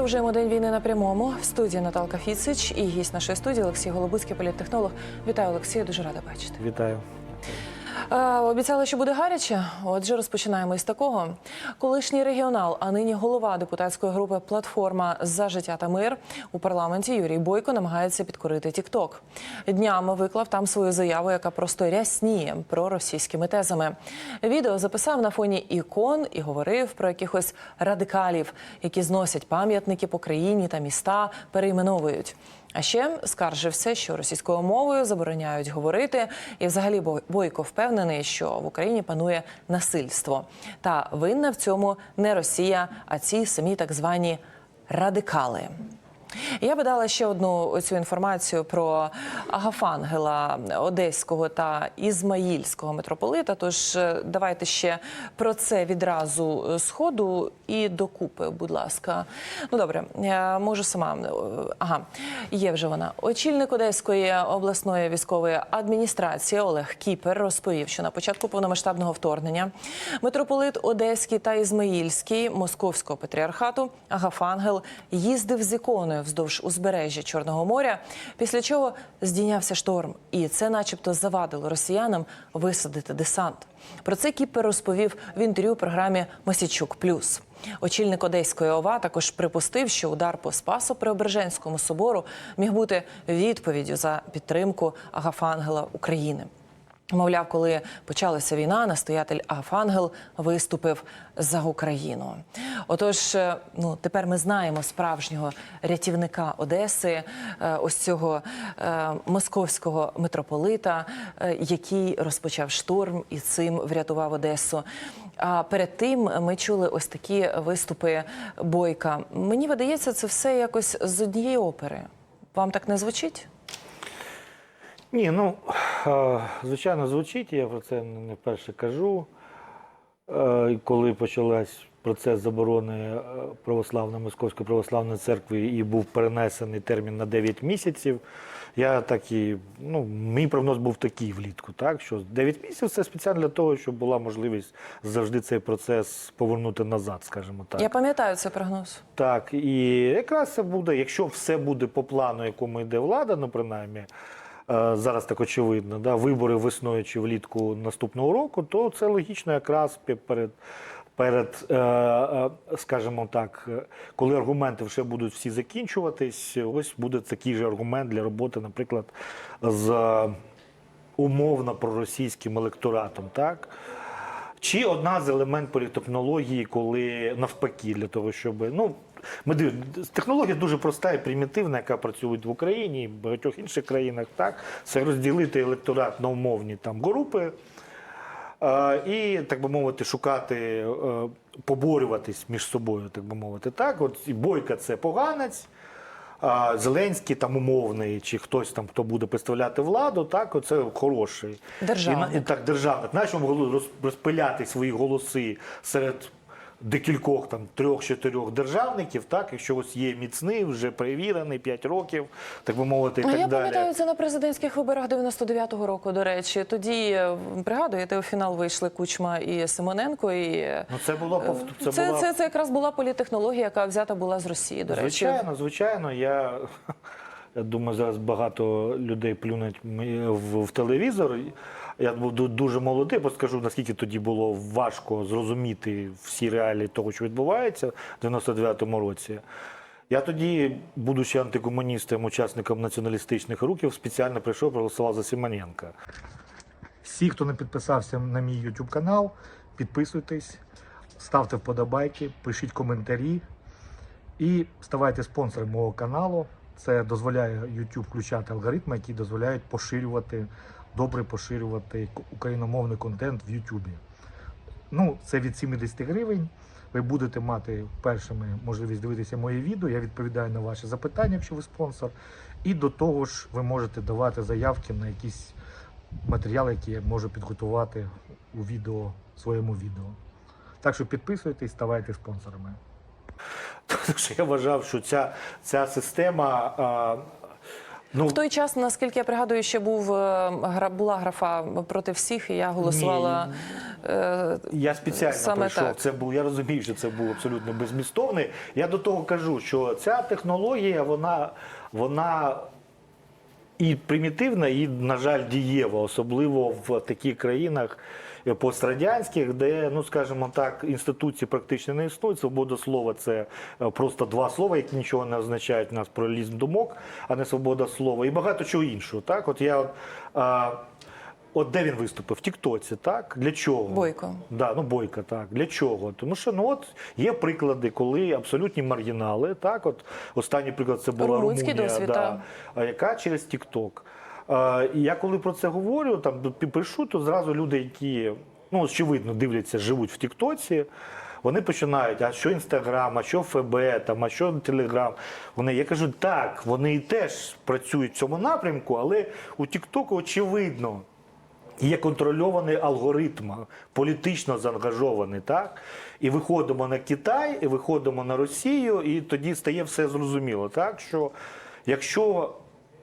Продовжуємо день війни на прямому. В студії Наталка Фіцич і гість нашої студії Олексій Голубицький, політтехнолог. Вітаю, Олексію, дуже рада бачити. Вітаю. Е, Обіцяли, що буде гаряче. Отже, розпочинаємо із такого. Колишній регіонал, а нині голова депутатської групи Платформа за життя та мир у парламенті Юрій Бойко намагається підкорити Тікток. Днями виклав там свою заяву, яка просто рясніє про російськими тезами. Відео записав на фоні ікон і говорив про якихось радикалів, які зносять пам'ятники по країні та міста, перейменовують. А ще скаржився, що російською мовою забороняють говорити, і взагалі Бой- Бойко впевнений, що в Україні панує насильство. Та винна в цьому не Росія, а ці самі так звані радикали. Я би дала ще одну цю інформацію про Агафангела Одеського та Ізмаїльського митрополита. Тож е, давайте ще про це відразу е, з ходу і докупи, будь ласка. Ну добре, я можу сама. Е, Ага, є вже вона. Очільник Одеської обласної військової адміністрації Олег Кіпер розповів, що на початку повномасштабного вторгнення митрополит Одеський та Ізмаїльський Московського патріархату Агафангел їздив з іконою вздовж узбережжя Чорного моря, після чого здійнявся шторм, і це, начебто, завадило росіянам висадити десант. Про це Кіпер розповів в інтерв'ю програмі Мосічук Плюс. Очільник Одеської ОВА також припустив, що удар по Спасо-Преображенському собору міг бути відповіддю за підтримку Агафангела України. Мовляв, коли почалася війна, настоятель Агафангел виступив за Україну. Отож, е, ну тепер ми знаємо справжнього рятівника Одеси, е, ось цього е, московського митрополита, який розпочав штурм і цим врятував Одесу. А перед тим ми чули ось такі виступи Бойка. Мені видається, це все якось з однієї опери. Вам так не звучить? Ні, ну звичайно, звучить. Я про це не вперше кажу. Коли почалась процес заборони е, православної Московської православної церкви і був перенесений термін на 9 місяців. Я так і, ну, мій прогноз був такий влітку, так що 9 місяців це спеціально для того, щоб була можливість завжди цей процес повернути назад, скажімо так. Я пам'ятаю цей прогноз. Так, і якраз це буде, якщо все буде по плану, якому йде влада, ну принаймні, зараз так очевидно, да, вибори весною чи влітку наступного року, то це логічно якраз перед, перед е, е, скажімо так, е, коли аргументи вже будуть всі закінчуватись, ось буде такий же аргумент для роботи, наприклад, з е, умовно проросійським електоратом. Так? Чи одна з елемент політехнології, коли навпаки, для того, щоб ну ми дивимося, технологія дуже проста і примітивна, яка працює в Україні і в багатьох інших країнах. Так це розділити електорат на умовні там групи. І, так би мовити, шукати, е, поборюватись між собою, так би мовити. Так, от і Бойка це поганець, Зеленський там умовний, чи хтось там, хто буде представляти владу, так, оце хороший. Державник. І, так, державник. Знаєш, розпиляти свої голоси серед декількох там трьох-чотирьох державників, так, якщо ось є міцний, вже перевірений 5 років, так би мовити, і Ну, так я далі. пам'ятаю це на президентських виборах 99-го року. До речі, тоді е, пригадуєте, у фінал вийшли Кучма і Симоненко. І е, Ну, це було пов- це, це, була... це, це якраз була політехнологія, яка взята була з Росії. До речі, Звичайно, звичайно. Я, я думаю, зараз багато людей плюнуть в телевізор. Я був дуже молодий, бо скажу, наскільки тоді було важко зрозуміти всі реалії того, що відбувається в 99-му році. Я тоді, будучи антикомуністом, учасником націоналістичних рухів, спеціально прийшов, проголосував за Симоненка. Всі, хто не підписався на мій YouTube канал, підписуйтесь, ставте вподобайки, пишіть коментарі. І ставайте спонсором мого каналу. Це дозволяє YouTube включати алгоритми, які дозволяють поширювати, добре поширювати україномовний контент в YouTube. Ну, це від 70 гривень. Ви будете мати першими можливість дивитися моє відео. Я відповідаю на ваші запитання, якщо ви спонсор. І до того ж, ви можете давати заявки на якісь матеріали, які я можу підготувати у відео, своєму відео. Так що підписуйтесь, ставайте спонсорами. Я вважав, що ця, ця система а, Ну, В той час, наскільки я пригадую, ще був е, була графа проти всіх, і я голосувала. е, Я спеціально Саме прийшов. так. Це був. Я розумію, що це був абсолютно безмістовний. Я до того кажу, що ця технологія, вона, вона і примітивна, і, на жаль, дієва, особливо в таких країнах пострадянських, де, ну скажімо так, інституції практично не існують. Свобода слова це е, просто два слова, які нічого не означають у нас плюралізм думок, а не свобода слова, і багато чого іншого. Так, от я от. А, От де він виступив? В Тіктоці, так? Для чого? Бойко. Да, ну Бойко, так. Для чого? Тому що ну от є приклади, коли абсолютні маргінали, так, от останній приклад це була Румунський Румунія, досвід, да, так. а яка через Тікток. І я коли про це говорю, там пі- пишу, то зразу люди, які ну очевидно дивляться, живуть в Тіктоці. Вони починають, а що Інстаграм, а що ФБ, там, а що Телеграм. Вони, я кажу, так, вони і теж працюють в цьому напрямку, але у Тіктоку очевидно є контрольований алгоритм, політично заангажований, так? І виходимо на Китай, і виходимо на Росію, і тоді стає все зрозуміло. Так? Що якщо.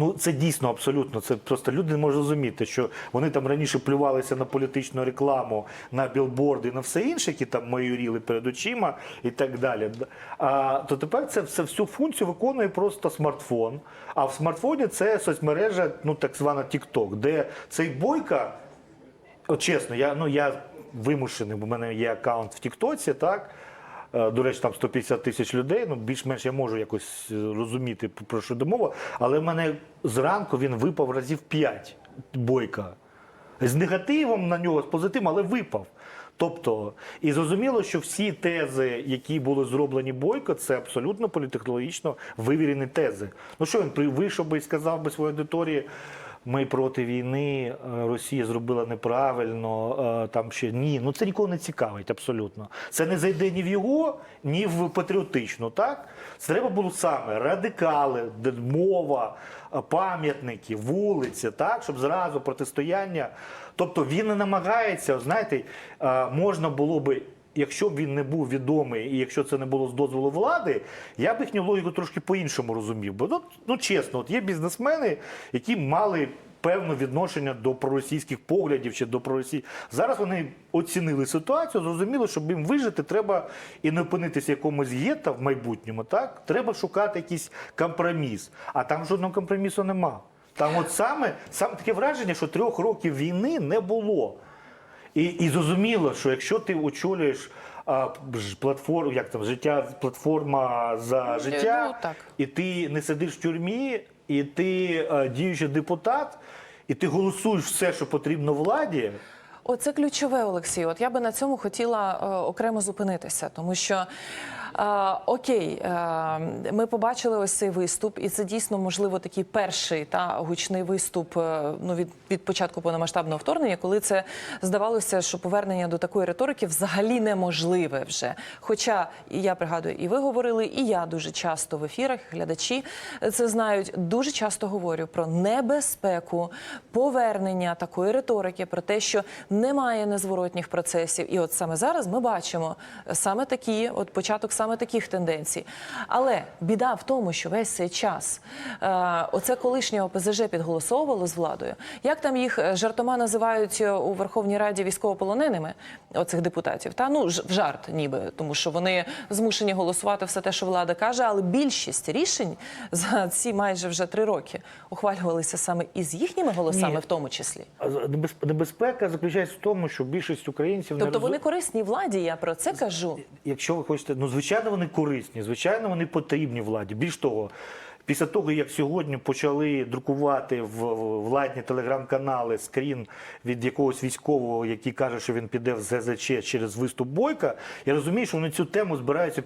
Ну, це дійсно абсолютно. Це просто люди не можуть розуміти, що вони там раніше плювалися на політичну рекламу, на білборди, на все інше, які там майоріли перед очима і так далі. А то тепер це все всю функцію виконує просто смартфон. А в смартфоні це соцмережа, ну так звана TikTok, де цей бойка От чесно, я, ну, я вимушений, бо в мене є аккаунт в Тіктоці, так? Е, До речі, там 150 тисяч людей. Ну, більш-менш я можу якось е, розуміти, про що йде. Але в мене зранку він випав разів 5 бойка. З негативом на нього, з позитивом, але випав. Тобто, і зрозуміло, що всі тези, які були зроблені бойко, це абсолютно політехнологічно вивірені тези. Ну що він вийшов би і сказав би своїй аудиторії. Ми проти війни, е, Росія зробила неправильно. е, Там ще ні, ну це нікого не цікавить абсолютно. Це не зайде ні в його, ні в патріотичну. Так це треба було саме радикали, мова, е, пам'ятники, вулиці, так щоб зразу протистояння. Тобто він не намагається, знаєте, можна було би. Якщо б він не був відомий, і якщо це не було з дозволу влади, я б їхню логіку трошки по-іншому розумів. Бо ну, ну чесно, от є бізнесмени, які мали певне відношення до проросійських поглядів чи до проросій. Зараз вони оцінили ситуацію, зрозуміли, щоб їм вижити, треба і не опинитися в якомусь гетто в майбутньому. Так треба шукати якийсь компроміс. А там жодного компромісу нема. Там, от саме, саме таке враження, що трьох років війни не було. І, і зрозуміло, що якщо ти очолюєш а, платформу, як там життя, платформа за життя, ну, так. і ти не сидиш в тюрмі, і ти а, діючий депутат, і ти голосуєш все, що потрібно владі. Оце ключове, Олексій. От я би на цьому хотіла е, окремо зупинитися, тому що. Е, окей, е, ми побачили ось цей виступ, і це дійсно можливо такий перший та гучний виступ е, ну від, від початку повномасштабного вторгнення, коли це здавалося, що повернення до такої риторики взагалі неможливе вже. Хоча я пригадую, і ви говорили, і я дуже часто в ефірах, глядачі це знають. Дуже часто говорю про небезпеку повернення такої риторики, про те, що немає незворотніх процесів. І от саме зараз ми бачимо саме такі, от початок саме таких тенденцій. Але біда в тому, що весь цей час е, оце колишнє ОПЗЖ підголосовувало з владою. Як там їх е, жартома називають е, у Верховній Раді військовополоненими, оцих депутатів? Та ну в жарт, ніби, тому що вони змушені голосувати все те, що влада каже, але більшість рішень за ці майже вже три роки ухвалювалися саме із їхніми голосами, Ні. в тому числі. Небезпека заключається в тому, що більшість українців не Тобто вони корисні владі. Я про це кажу. Якщо ви хочете, ну звичайно, вони корисні, звичайно, вони потрібні владі. Більш того, після того, як сьогодні почали друкувати в владні телеграм-канали скрін від якогось військового, який каже, що він піде в ЗЗЧ через виступ Бойка, я розумію, що вони цю тему збираються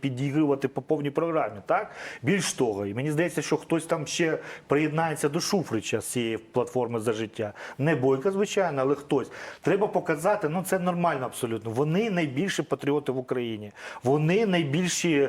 підігрувати по повній програмі. Так більш того, і мені здається, що хтось там ще приєднається до Шуфрича з цієї платформи за життя. Не Бойка, звичайно, але хтось. Треба показати, ну це нормально абсолютно. Вони найбільші патріоти в Україні. Вони найбільші.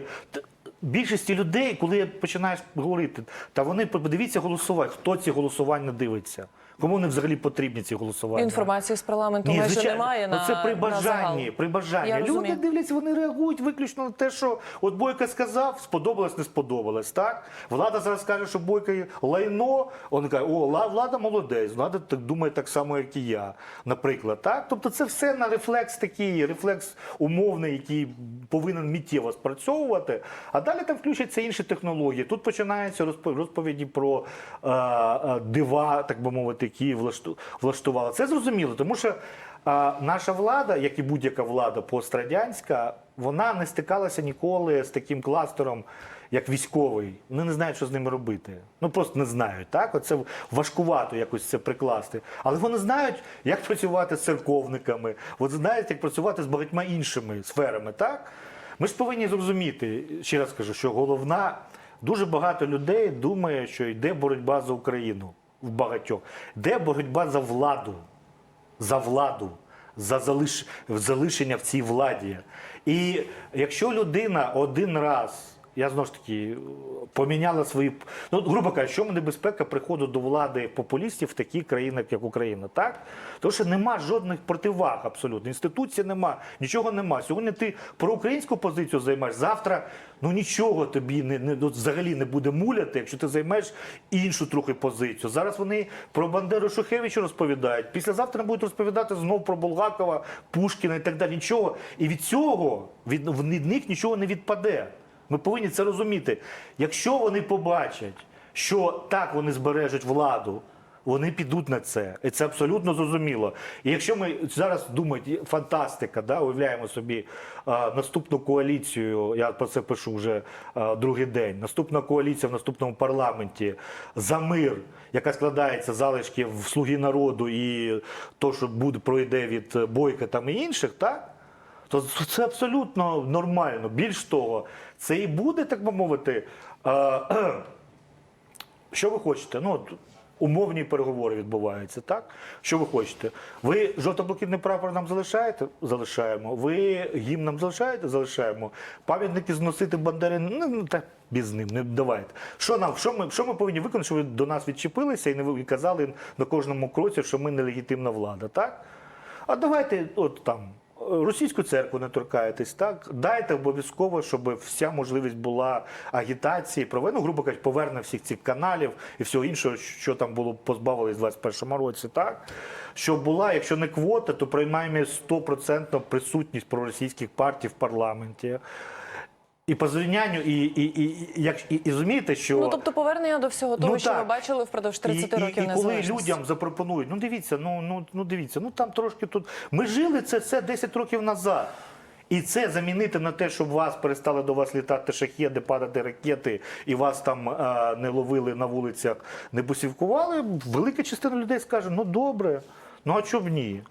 Більшості людей, коли починаєш говорити, та вони подивіться голосувати, хто ці голосування дивиться. Кому вони взагалі потрібні ці голосування? Інформації з парламенту Ні, майже звичайно. немає на це при бажанні. При бажанні. Я Люди розумію. дивляться, вони реагують виключно на те, що от Бойко сказав, сподобалось, не сподобалось. Так влада зараз каже, що Бойко є лайно. Він каже, о, влада молодець, влада так думає так само, як і я. Наприклад, так. Тобто, це все на рефлекс такий, рефлекс умовний, який повинен миттєво спрацьовувати. А далі там включаться інші технології. Тут починаються розповіді про е, е, дива, так би мовити, які влашту- влаштували. Це зрозуміло, тому що. Наша влада, як і будь-яка влада пострадянська, вона не стикалася ніколи з таким кластером, як військовий. Вони не знають, що з ними робити. Ну просто не знають. Так, оце важкувато якось це прикласти. Але вони знають, як працювати з церковниками, вони знають, як працювати з багатьма іншими сферами. Так, ми ж повинні зрозуміти, ще раз кажу, що головна дуже багато людей думає, що йде боротьба за Україну в багатьох, де боротьба за владу за владу, за залиш... залишення в цій владі. І якщо людина один раз, я знову ж таки поміняла свої. Ну, грубо кажучи, що небезпека приходу до влади популістів в таких країнах, як Україна, так? Тому що нема жодних противаг абсолютно. Інституції нема, нічого нема. Сьогодні ти про українську позицію займаєш, завтра ну нічого тобі не, не ну, взагалі не буде муляти, якщо ти займеш іншу трохи позицію. Зараз вони про Бандеру Шухевича розповідають. Післязавтра будуть розповідати знов про Булгакова, Пушкіна і так далі. Нічого. І від цього від, від них нічого не відпаде. Ми повинні це розуміти. Якщо вони побачать, що так вони збережуть владу, вони підуть на це. І це абсолютно зрозуміло. І якщо ми зараз думаємо, фантастика, да, уявляємо собі а, наступну коаліцію, я про це пишу вже а, другий день. Наступна коаліція в наступному парламенті за мир, яка складається з залишків слуги народу і то, що буде пройде від бойка там і інших, так? То це абсолютно нормально. Більш того, це і буде, так би мовити. е, що ви хочете? Ну, умовні переговори відбуваються, так? Що ви хочете? Ви жовто-блакитний прапор нам залишаєте? Залишаємо. Ви гімн нам залишаєте? Залишаємо. Пам'ятники зносити бандери? Ну, ну так без ним, не давайте. Що нам, що ми, що ми повинні виконати, щоб ви до нас відчепилися і не казали на кожному кроці, що ми нелегітимна влада, так? А давайте, от там. Російську церкву не торкаєтесь, так? Дайте обов'язково, щоб вся можливість була агітації, провину, ну, грубо кажучи, поверне всіх цих каналів і всього іншого, що там було позбавилось в 21-му році, так? Щоб була, якщо не квота, то принаймні 100% присутність проросійських партій в парламенті. І по зрівнянню, і, і, і, і, як, і, і розумієте, що Ну тобто повернення до всього того, Ну, що так. бачили впродовж 30 і, років і, і коли людям запропонують, ну дивіться, ну, ну, ну дивіться, ну там трошки тут. Ми жили це, це 10 років назад. І це замінити на те, щоб вас перестали до вас літати шахеди, падати ракети, і вас там е, не ловили на вулицях, не бусівкували. Велика частина людей скаже: ну добре, ну а чому б ні?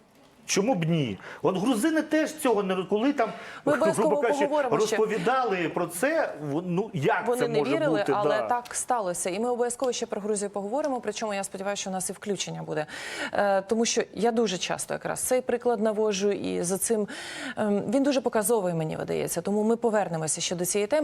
Чому б ні? От грузини теж цього не коли там Ми грубо кажучи, поговоримо ще. розповідали про це. Ну як Вони це не може вірили, бути? але да. так сталося. І ми обов'язково ще про Грузію поговоримо. Причому я сподіваюся, що у нас і включення буде. Е, тому що я дуже часто якраз цей приклад наводжу, і за цим ем, він дуже показовий, мені видається. Тому ми повернемося ще до цієї теми.